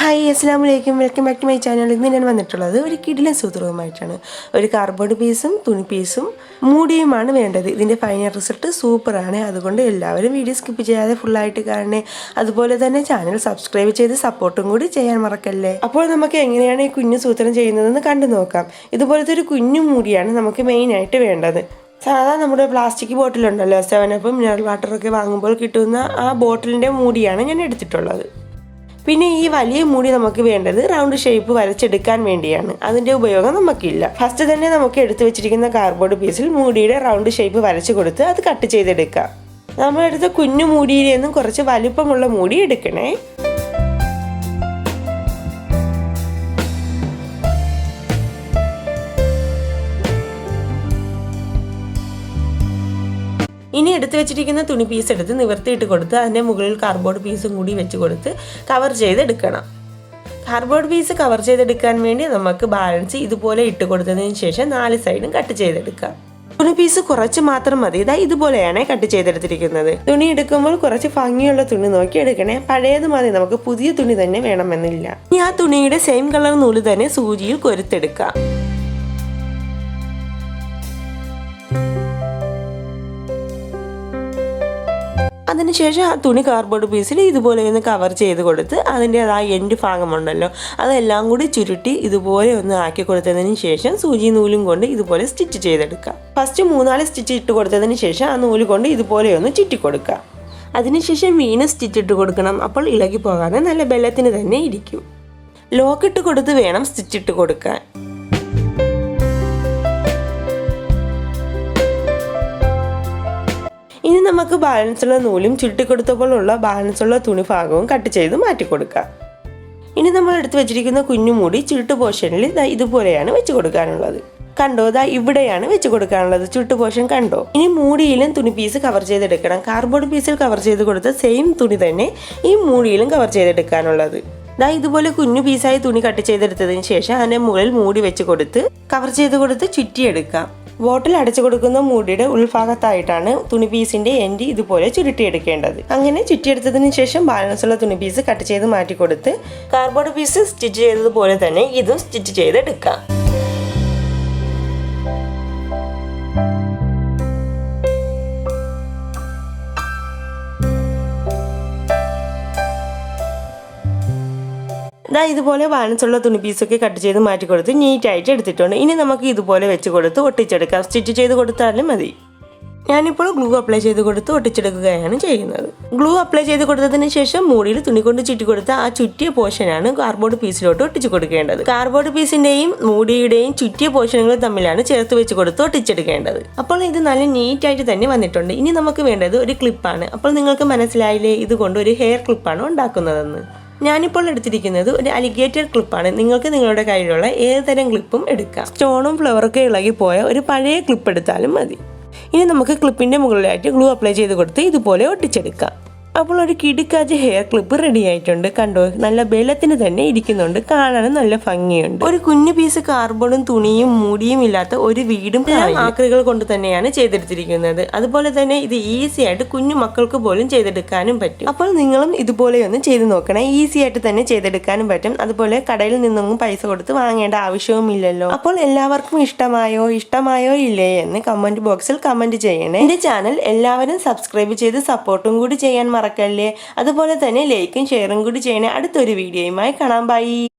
Hi അസ്സാം വലൈക്കും welcome back to my channel ഇന്ന് ഞാൻ വന്നിട്ടുള്ളത് ഒരു കിടിലൻ സൂത്രവുമായിട്ടാണ്. ഒരു കാർഡ്ബോർഡ് പീസും തുണി പീസും മൂടിയുമാണ് വേണ്ടത്. ഇതിന്റെ ഫൈനൽ റിസൾട്ട് സൂപ്പറാണ് അതുകൊണ്ട് എല്ലാവരും വീഡിയോ സ്കിപ്പ് ചെയ്യാതെ ഫുള്ളായിട്ട് കാണണേ. അതുപോലെ തന്നെ ചാനൽ സബ്സ്ക്രൈബ് ചെയ്ത് സപ്പോർട്ടും കൂടി ചെയ്യാൻ മറക്കല്ലേ? അപ്പോൾ നമുക്ക് എങ്ങനെയാണ് ഈ കുഞ്ഞു സൂത്രം ചെയ്യുന്നതെന്ന് കണ്ടു നോക്കാം. ഇതുപോലത്തെ ഒരു കുഞ്ഞു മൂടിയാണ് നമുക്ക് മെയിനായിട്ട് വേണ്ടത്. സാധാ നമ്മുടെ പ്ലാസ്റ്റിക് ബോട്ടിലുണ്ടല്ലോ സെവനപ്പും മിനറൽ വാട്ടറൊക്കെ വാങ്ങുമ്പോൾ കിട്ടുന്ന ആ ബോട്ടിലിന്റെ മൂടിയാണ് ഞാൻ എടുത്തിട്ടുള്ളത്. പിന്നെ ഈ വലിയ മൂടി നമുക്ക് വേണ്ടത് റൗണ്ട് ഷേപ്പ് വരച്ചെടുക്കാൻ വേണ്ടിയാണ്. അതിന്റെ ഉപയോഗം നമുക്കില്ല. ഫസ്റ്റ് തന്നെ നമുക്ക് എടുത്തു വെച്ചിരിക്കുന്ന കാർഡ്ബോർഡ് പീസിൽ മൂടിയുടെ റൗണ്ട് ഷേപ്പ് വരച്ചു കൊടുത്ത് അത് കട്ട് ചെയ്തെടുക്കാം. നമ്മളെടുത്ത കുഞ്ഞു മൂടിയിൽ നിന്നും കുറച്ച് വലുപ്പമുള്ള മൂടി എടുക്കണേ. ഇനി എടുത്തു വെച്ചിരിക്കുന്ന തുണി പീസ് എടുത്ത് നിവർത്തിയിട്ട് കൊടുത്ത് അതിന്റെ മുകളിൽ കാർഡ്ബോർഡ് പീസും കൂടി വെച്ച് കൊടുത്ത് കവർ ചെയ്തെടുക്കണം. കാർഡ്ബോർഡ് പീസ് കവർ ചെയ്തെടുക്കാൻ വേണ്ടി നമുക്ക് ബാലൻസ് ഇതുപോലെ ഇട്ട് കൊടുത്തതിന് ശേഷം നാല് സൈഡും കട്ട് ചെയ്തെടുക്കാം തുണി പീസ് കുറച്ച് മാത്രം മതി. ഇതാ ഇതുപോലെയാണ് കട്ട് ചെയ്തെടുത്തിരിക്കുന്നത്. തുണി എടുക്കുമ്പോൾ കുറച്ച് ഭംഗിയുള്ള തുണി നോക്കി എടുക്കണേ. പഴയത് മതി. നമുക്ക് പുതിയ തുണി തന്നെ വേണമെന്നില്ല. ഇനി ആ തുണിയുടെ സെയിം കളർ നൂൽ തന്നെ സൂചിയിൽ കൊരുത്തെടുക്കാം അതിനുശേഷം ആ തുണി കാർഡ്ബോർഡ് പീസിൽ ഇതുപോലെ ഒന്ന് കവർ ചെയ്ത് കൊടുത്ത് അതിന്റെ ആ എൻഡ് ഭാഗമുണ്ടല്ലോ. അതെല്ലാം കൂടി ചുരുട്ടി ഇതുപോലെ ഒന്ന് ആക്കി കൊടുത്തതിന് ശേഷം സൂചി നൂലും കൊണ്ട് ഇതുപോലെ സ്റ്റിച്ച് ചെയ്തെടുക്കുക ഫസ്റ്റ് മൂന്നാൽ സ്റ്റിച്ച് ഇട്ട് കൊടുത്തതിന് ശേഷം ആ നൂൽ കൊണ്ട് ഇതുപോലെ ഒന്ന് ചുറ്റി കൊടുക്കാം. അതിനുശേഷം വീണ് സ്റ്റിച്ച് ഇട്ട് കൊടുക്കണം. അപ്പോൾ ഇളകി പോകാതെ നല്ല ബലത്തിന് തന്നെ ഇരിക്കും. ലോക്കിട്ട് കൊടുത്ത് വേണം സ്റ്റിച്ച് ഇട്ട് കൊടുക്കാൻ. ഇനി നമുക്ക് ബാലൻസുള്ള നൂലും ചുരുട്ടിക്കൊടുത്തപ്പോഴുള്ള ബാലൻസുള്ള തുണി ഭാഗവും കട്ട് ചെയ്ത് മാറ്റി കൊടുക്കാം. ഇനി നമ്മൾ എടുത്ത് വെച്ചിരിക്കുന്ന കുഞ്ഞുമൂടി ചുരുട്ട് പോർഷനിൽ ഇതാ ഇതുപോലെയാണ് വെച്ച് കൊടുക്കാനുള്ളത്. കണ്ടോ? ഇതാ ഇവിടെയാണ് വെച്ച് കൊടുക്കാനുള്ളത്. ചുട്ട് പോർഷൻ കണ്ടോ? ഇനി മൂടിയിലും തുണി പീസ് കവർ ചെയ്തെടുക്കണം. കാർഡ്ബോർഡ് പീസിൽ കവർ ചെയ്ത് കൊടുത്ത സെയിം തുണി തന്നെ ഈ മൂടിയിലും കവർ ചെയ്തെടുക്കാനുള്ളത്. ദാ ഇതുപോലെ കുഞ്ഞു പീസായി തുണി കട്ട് ചെയ്തെടുത്തതിന് ശേഷം അതിനെ മുകളിൽ മൂടി വെച്ച് കൊടുത്ത് കവർ ചെയ്ത് കൊടുത്ത് ചുറ്റിയെടുക്കാം ബോട്ടിൽ അടച്ചു കൊടുക്കുന്ന മൂടിയുടെ ഉൾഭാഗത്തായിട്ടാണ് തുണി പീസിന്റെ എൻഡ് ഇതുപോലെ ചുരുട്ടിയെടുക്കേണ്ടത്. അങ്ങനെ ചുറ്റിയെടുത്തതിന് ശേഷം ബാലൻസുള്ള തുണി പീസ് കട്ട് ചെയ്ത് മാറ്റി കൊടുത്ത് കാർബോർഡ് പീസ് സ്റ്റിച്ച് ചെയ്തതുപോലെ തന്നെ ഇതും സ്റ്റിച്ച് ചെയ്തെടുക്കാം. ഇതാ ഇതുപോലെ ബാലൻസുള്ള തുണി പീസൊക്കെ കട്ട് ചെയ്ത് മാറ്റി കൊടുത്ത് നീറ്റായിട്ട് എടുത്തിട്ടുണ്ട്. ഇനി നമുക്ക് ഇതുപോലെ വെച്ച് കൊടുത്ത് ഒട്ടിച്ചെടുക്കാം. സ്റ്റിച്ച് ചെയ്ത് കൊടുത്താലും മതി. ഞാനിപ്പോൾ ഗ്ലൂ അപ്ലൈ ചെയ്ത് കൊടുത്ത് ഒട്ടിച്ചെടുക്കുകയാണ് ചെയ്യുന്നത്. ഗ്ലൂ അപ്ലൈ ചെയ്ത് കൊടുത്തതിന് ശേഷം മൂടിയിൽ തുണി കൊണ്ട് ചുറ്റി കൊടുത്ത ആ ചുറ്റിയ പോർഷനാണ് കാർബോർഡ് പീസിലോട്ട് ഒട്ടിച്ചു കൊടുക്കേണ്ടത്. കാർബോർഡ് പീസിന്റെയും മൂടിയുടെയും ചുറ്റിയ പോർഷനുകൾ തമ്മിലാണ് ചേർത്ത് വെച്ച് കൊടുത്ത് ഒട്ടിച്ചെടുക്കേണ്ടത്. അപ്പോൾ ഇത് നല്ല നീറ്റായിട്ട് തന്നെ വന്നിട്ടുണ്ട്. ഇനി നമുക്ക് വേണ്ടത് ഒരു ക്ലിപ്പാണ് അപ്പോൾ നിങ്ങൾക്ക് മനസ്സിലായില്ലേ? ഇതുകൊണ്ട് ഒരു ഹെയർ ക്ലിപ്പാണ് ഉണ്ടാക്കുന്നതെന്ന്. ഞാനിപ്പോൾ എടുത്തിരിക്കുന്നത് ഒരു അലിഗേറ്റർ ക്ലിപ്പാണ്. നിങ്ങൾക്ക് നിങ്ങളുടെ കയ്യിലുള്ള ഏത് തരം ക്ലിപ്പും എടുക്കാം. സ്റ്റോണും ഫ്ലവറൊക്കെ ഇളകി പോയ ഒരു പഴയ ക്ലിപ്പ് എടുത്താലും മതി. ഇനി നമുക്ക് ക്ലിപ്പിന്റെ മുകളിലായിട്ട് ഗ്ലൂ അപ്ലൈ ചെയ്ത് കൊടുത്ത് ഇതുപോലെ ഒട്ടിച്ചെടുക്കാം. അപ്പോൾ ഒരു കിടിക്കാച്ച് ഹെയർ ക്ലിപ്പ് റെഡി ആയിട്ടുണ്ട്. കണ്ടോ? നല്ല ബലത്തിന് തന്നെ ഇരിക്കുന്നുണ്ട്. കാണാനും നല്ല ഭംഗിയുണ്ട്. ഒരു കുഞ്ഞു പീസ് കാർബോർഡും തുണിയും മൂടിയും ഇല്ലാത്ത ഒരു വീടും ആക്രികൾ കൊണ്ട് തന്നെയാണ് ചെയ്തെടുത്തിരിക്കുന്നത്. അതുപോലെ തന്നെ ഇത് ഈസി ആയിട്ട് കുഞ്ഞു മക്കൾക്ക് പോലും ചെയ്തെടുക്കാനും പറ്റും. അപ്പോൾ നിങ്ങളും ഇതുപോലെ ഒന്ന് ചെയ്ത് നോക്കണേ. ഈസി ആയിട്ട് തന്നെ ചെയ്തെടുക്കാനും പറ്റും. അതുപോലെ കടയിൽ നിന്നൊന്നും പൈസ കൊടുത്ത് വാങ്ങേണ്ട ആവശ്യവുമില്ലല്ലോ അപ്പോൾ എല്ലാവർക്കും ഇഷ്ടമായോ? ഇഷ്ടമായോ ഇല്ലേ എന്ന് കമന്റ് ബോക്സിൽ കമന്റ് ചെയ്യണേ. എന്റെ ചാനൽ എല്ലാവരും സബ്സ്ക്രൈബ് ചെയ്ത് സപ്പോർട്ടും കൂടി ചെയ്യാൻ മറക്കല്ലേ അതുപോലെ തന്നെ ലൈക്കും ഷെയറും കൂടി ചെയ്യണേ. അടുത്തൊരു വീഡിയോയുമായി കാണാം. ബൈ